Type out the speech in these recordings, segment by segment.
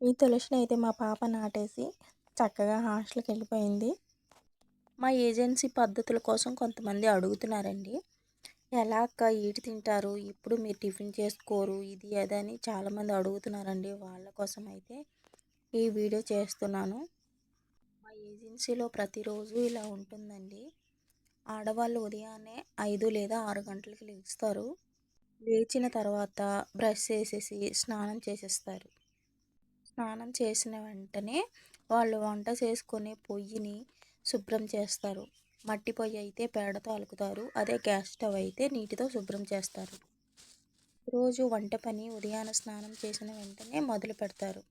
ఈ తులసిని అయితే మా పాప నాటేసి చక్కగా హాస్టల్కి వెళ్ళిపోయింది మా ఏజెన్సీ పద్ధతుల కోసం కొంతమంది అడుగుతున్నారండి. ఎలా అక్క ఈటి తింటారు? ఇప్పుడు మీరు టిఫిన్ చేసుకోరు ఇది అదని చాలామంది అడుగుతున్నారండి వాళ్ళ కోసం అయితే. ఈ వీడియో చేస్తున్నాను. మా ఏజెన్సీలో ప్రతిరోజు ఇలా ఉంటుందండి. ఆడవాళ్ళు ఉదయాన్నే ఐదు లేదా ఆరు గంటలకి లేస్తారు. లేచిన తర్వాత బ్రష్ చేసేసి స్నానం చేసేస్తారు. స్నానం చేసిన వెంటనే వాళ్ళు వంట చేసుకునే పొయ్యిని శుభ్రం చేస్తారు. మట్టి పొయ్యి అయితే పేడతో అలుకుతారు. అదే గ్యాస్ స్టవ్ అయితే నీటితో శుభ్రం చేస్తారు. రోజు వంట పని ఉదయాన స్నానం చేసిన వెంటనే మొదలు పెడతారు.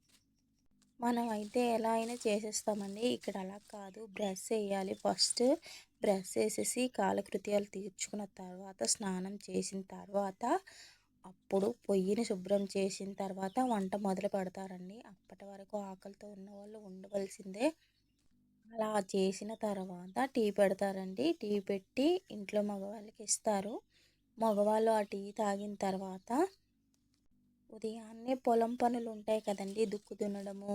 మనం అయితే ఎలా అయినా చేసేస్తామండి. ఇక్కడ అలా కాదు. బ్రష్ వేయాలి ఫస్ట్. బ్రష్ వేసేసి కాలకృత్యాలు తీర్చుకున్న తర్వాత స్నానం చేసిన తర్వాత అప్పుడు పొయ్యిని శుభ్రం చేసిన తర్వాత వంట మొదలు పెడతారండి. అప్పటి వరకు ఆకలితో ఉన్న వాళ్ళు ఉండవలసిందే. అలా చేసిన తర్వాత టీ పెడతారండి. టీ పెట్టి ఇంట్లో మగవాళ్ళకి ఇస్తారు. మగవాళ్ళు ఆ టీ తాగిన తర్వాత ఉదయాన్నే పొలం పనులు ఉంటాయి కదండి. దుక్కు దున్నడము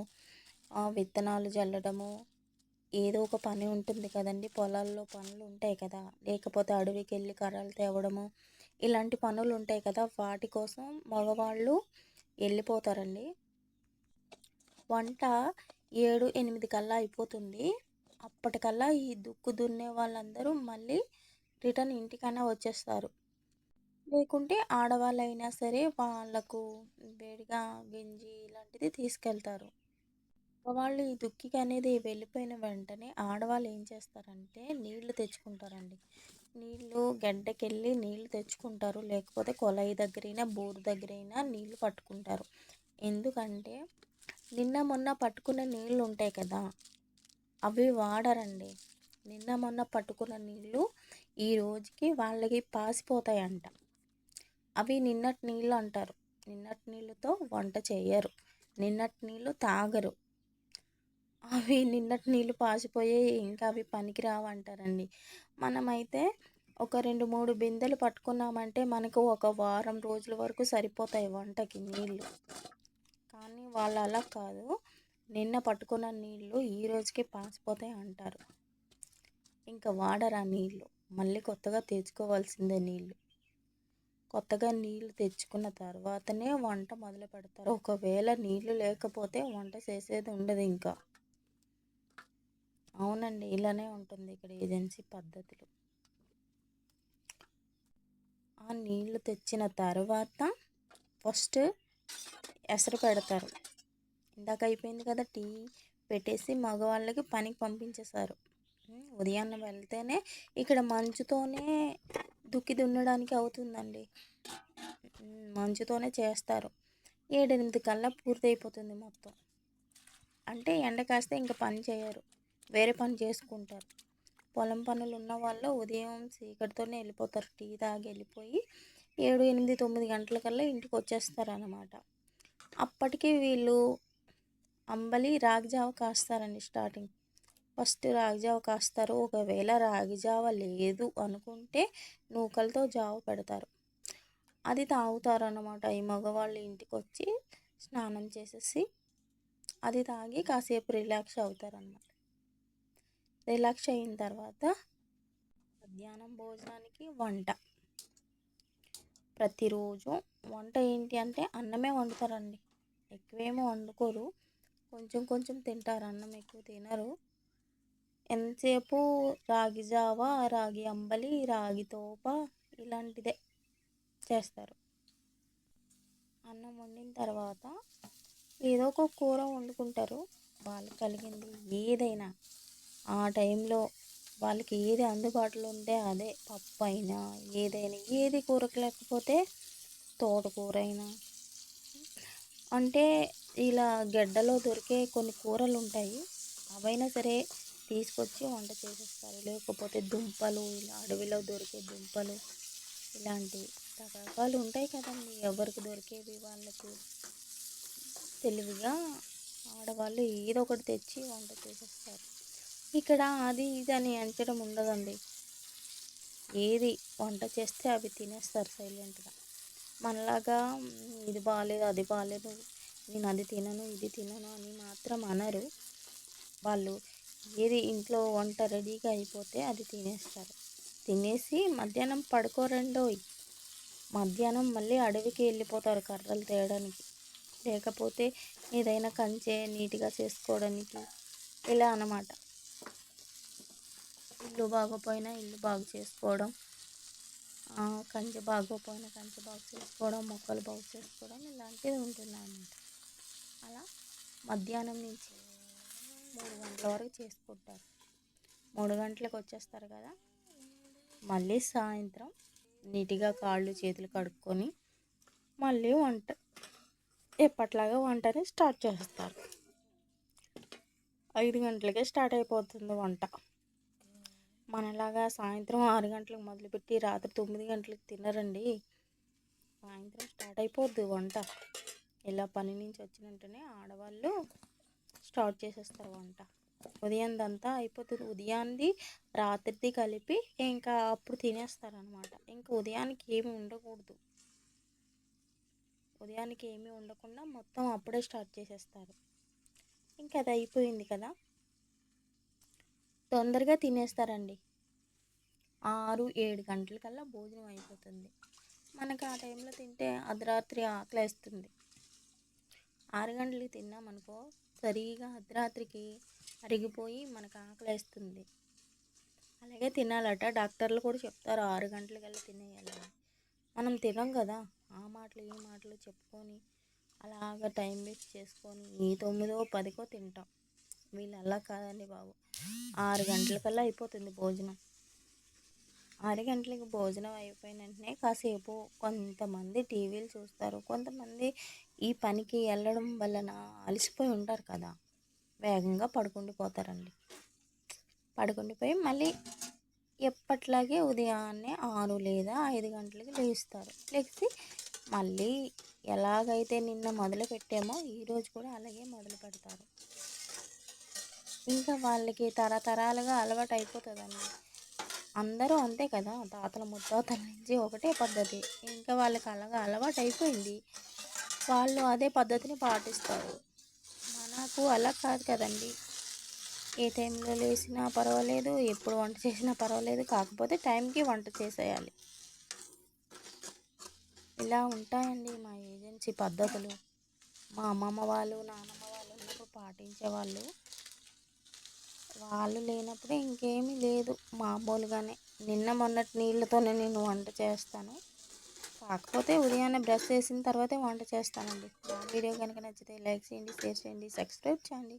విత్తనాలు జల్లడము ఏదో ఒక పని ఉంటుంది కదండి. పొలాల్లో పనులు ఉంటాయి కదా. లేకపోతే అడవికి వెళ్ళి కర్రలు తేవడము ఇలాంటి పనులు ఉంటాయి కదా వాటి కోసం మగవాళ్ళు వెళ్ళిపోతారండి వంట ఏడు ఎనిమిది కల్లా అయిపోతుంది. అప్పటికల్లా ఈ దుక్కు దున్నే వాళ్ళందరూ మళ్ళీ రిటర్న్ ఇంటికైనా వచ్చేస్తారు. లేకుంటే ఆడవాళ్ళైనా సరే వాళ్ళకు వేడిగా గంజి ఇలాంటిది తీసుకెళ్తారు. వాళ్ళు ఈ దుక్కికి అనేది వెళ్ళిపోయిన వెంటనే ఆడవాళ్ళు ఏం చేస్తారంటే నీళ్ళు తెచ్చుకుంటారండి. నీళ్ళు గడ్డకెళ్ళి నీళ్ళు తెచ్చుకుంటారు. లేకపోతే కొలయి దగ్గరైనా బోరు దగ్గరైనా నీళ్ళు పట్టుకుంటారు. ఎందుకంటే నిన్న మొన్న పట్టుకున్న నీళ్ళు ఉంటాయి కదా అవి వాడరండి. నిన్న మొన్న పట్టుకున్న నీళ్ళు ఈ రోజుకి వాళ్ళకి పాసిపోతాయంట. అవి నిన్నటి నీళ్ళు అంటారు. నిన్నటి నీళ్ళతో వంట చేయరు నిన్నటి నీళ్ళు తాగరు. అవి నిన్నటి నీళ్ళు పాసిపోయాయి ఇంకా అవి పనికిరావు అంటారండి మనమైతే ఒక రెండు మూడు బిందెలు పట్టుకున్నామంటే మనకు ఒక వారం రోజుల వరకు సరిపోతాయి వంటకి నీళ్ళు. కానీ వాళ్ళు అలా కాదు. నిన్న పట్టుకున్న నీళ్ళు ఈ రోజుకి పాసిపోతాయి అంటారు. ఇంకా వాడరా నీళ్ళు? మళ్ళీ కొత్తగా తెచ్చుకోవాల్సిందే నీళ్ళు. కొత్తగా నీళ్ళు తెచ్చుకున్న తర్వాతనే వంట మొదలు పెడతారు ఒకవేళ నీళ్ళు లేకపోతే వంట చేసేది ఉండదు ఇంకా. అవునండి. ఇలానే ఉంటుంది ఇక్కడ ఏజెన్సీ పద్ధతులు. ఆ నీళ్ళు తెచ్చిన తర్వాత ఫస్ట్ ఎసరు పెడతారు. ఇందాక అయిపోయింది కదా టీ పెట్టేసి మగవాళ్ళకి పనికి పంపించేశారు. ఉదయాన్నే వెళ్తేనే ఇక్కడ మంచుతోనే దుక్కి దున్నడానికి అవుతుందండి. మంచుతోనే చేస్తారు. ఏడెనిమిది కల్లా పూర్తి అయిపోతుంది మొత్తం. అంటే ఎండ కాస్తే ఇంకా పని చేయరు. వేరే పని చేసుకుంటారు. పొలం పనులు ఉన్న వాళ్ళు ఉదయం చీకటితోనే వెళ్ళిపోతారు. టీ తాగి వెళ్ళిపోయి ఏడు ఎనిమిది తొమ్మిది గంటలకల్లా ఇంటికి వచ్చేస్తారు అనమాట అప్పటికి వీళ్ళు అంబలి రాగిజావ కాస్తారండి స్టార్టింగ్. ఫస్ట్ రాగి జావ కాస్తారు. ఒకవేళ రాగి జావ లేదు అనుకుంటే నూకలతో జావ పెడతారు. అది తాగుతారు అన్నమాట ఈ మగవాళ్ళు ఇంటికి వచ్చి స్నానం చేసేసి అది తాగి కాసేపు రిలాక్స్ అవుతారన్నమాట. రిలాక్స్ అయిన తర్వాత మధ్యాహ్నం భోజనానికి వంట. ప్రతిరోజు వంట ఏంటి అంటే అన్నమే వండుతారండి. ఎక్కువేమో వండుకోరు. కొంచెం కొంచెం తింటారు. అన్నం ఎక్కువ తినరు. ఎంతసేపు రాగి జావ రాగి అంబలి రాగి తోప ఇలాంటిదే చేస్తారు. అన్నం వండిన తర్వాత ఏదో ఒక కూర వండుకుంటారు. వాళ్ళకి కలిగింది ఏదైనా ఆ టైంలో వాళ్ళకి ఏది అందుబాటులో ఉంటే అదే పప్పు అయినా ఏదైనా ఏది కూరకు లేకపోతే తోటకూర అయినా అంటే ఇలా గడ్డలో దొరికే కొన్ని కూరలు ఉంటాయి అవైనా సరే తీసుకొచ్చి వంట చేసేస్తారు. లేకపోతే దుంపలు ఇలా అడవిలో దొరికే దుంపలు ఇలాంటి రకరకాలు ఉంటాయి కదండి. ఎవరికి దొరికేవి వాళ్ళకు తెలివిగా ఆడవాళ్ళు ఏదో ఒకటి తెచ్చి వంట చేసేస్తారు. ఇక్కడ అది ఇది అని అంచడం ఉండదండి. ఏది వంట చేస్తే అవి తినేస్తారు సైలెంట్గా. మనలాగా ఇది బాగాలేదు అది బాగాలేదు నేను అది తినను ఇది తినను అని మాత్రం అనరు. వాళ్ళు ఏది ఇంట్లో వంట రెడీగా అయిపోతే అది తినేస్తారు. తినేసి మధ్యాహ్నం పడుకోరండోయ్. మధ్యాహ్నం మళ్ళీ అడవికి వెళ్ళిపోతారు కర్రలు తేయడానికి. లేకపోతే ఏదైనా కంచె నీట్గా చేసుకోవడానికి. ఇలా అన్నమాట. ఇల్లు బాగోపోయినా ఇల్లు బాగు చేసుకోవడం కంచె బాగోపోయినా కంచె బాగు చేసుకోవడం మొక్కలు బాగు చేసుకోవడం ఇలాంటివి ఉంటుంది అలా మధ్యాహ్నం నుంచి మూడు గంటల వరకు చేసుకుంటారు. మూడు గంటలకు వచ్చేస్తారు కదా మళ్ళీ సాయంత్రం నీట్గా కాళ్ళు చేతులు కడుక్కొని మళ్ళీ వంట ఎప్పట్లాగా వంటని స్టార్ట్ చేస్తారు. ఐదు గంటలకే స్టార్ట్ అయిపోతుంది వంట. మనలాగా సాయంత్రం ఆరు గంటలకు మొదలుపెట్టి రాత్రి తొమ్మిది గంటలకు తినరండి. సాయంత్రం స్టార్ట్ అయిపోద్ది వంట. ఇలా పని నుంచి వచ్చిన వెంటనే ఆడవాళ్ళు స్టార్ట్ చేసేస్తారు వంట. ఉదయందంతా అయిపోతుంది. ఉదయాన్ది రాత్రిది కలిపి ఇంకా అప్పుడు తినేస్తారు అనమాట ఇంకా ఉదయానికి ఏమి ఉండకూడదు. ఉదయానికి ఏమీ ఉండకుండా మొత్తం అప్పుడే స్టార్ట్ చేసేస్తారు. ఇంకా అది అయిపోయింది కదా. తొందరగా తినేస్తారండి. ఆరు ఏడు గంటలకల్లా భోజనం అయిపోతుంది. మనకు ఆ టైంలో తింటే అర్ధరాత్రి ఆకలేస్తుంది. ఆరు గంటలకి తిన్నామనుకో సరిగా అర్ధరాత్రికి అరిగిపోయి మనకు ఆకలేస్తుంది. అలాగే తినాలట. డాక్టర్లు కూడా చెప్తారు ఆరు గంటలకల్లా తినేయాలని మనం తినం కదా. ఆ మాటలు ఈ మాటలు చెప్పుకొని అలాగ టైం వేస్ట్ చేసుకొని ఈ తొమ్మిదో పదికో తింటాం. వీళ్ళు అలా కాదండి బాబు. ఆరు గంటలకల్లా అయిపోతుంది భోజనం. ఆరు గంటలకి భోజనం అయిపోయిన వెంటనే కాసేపు కొంతమంది టీవీలు చూస్తారు. కొంతమంది ఈ పనికి వెళ్ళడం వలన అలసిపోయి ఉంటారు కదా. వేగంగా పడుకుండిపోతారండి పడుకుండిపోయి మళ్ళీ ఎప్పట్లాగే ఉదయాన్నే ఆరు లేదా ఐదు గంటలకి లేస్తారు. లేచి మళ్ళీ ఎలాగైతే నిన్న మొదలు పెట్టామో ఈరోజు కూడా అలాగే మొదలు పెడతారు ఇంకా వాళ్ళకి తరతరాలుగా అలవాటు అయిపోతుందండి అందరూ అంతే కదా తాతల ముత్తాతల నుంచి ఒకటే పద్ధతి. ఇంకా వాళ్ళకి అలాగా అలవాటు అయిపోయింది వాళ్ళు అదే పద్ధతిని పాటిస్తారు. మనకు అలా కాదు కదండి. ఏ టైంలో లేచినా పర్వాలేదు ఎప్పుడు వంట చేసినా పర్వాలేదు కాకపోతే టైంకి వంట చేసేయాలి. ఇలా ఉంటాయండి మా ఏజెన్సీ పద్ధతులు. మా అమ్మమ్మ వాళ్ళు నాన్నమ్మ వాళ్ళు ఉన్నప్పుడు పాటించేవాళ్ళు వాళ్ళు లేనప్పుడు ఇంకేమీ లేదు మామూలుగానే. నిన్న మొన్నటి నీళ్ళతోనే నేను వంట చేస్తాను. కాకపోతే ఉదయాన్నే బ్రష్ చేసిన తర్వాతే వంట చేస్తానండి. వీడియో కనుక నచ్చితే లైక్ చేయండి షేర్ చేయండి సబ్స్క్రైబ్ చేయండి.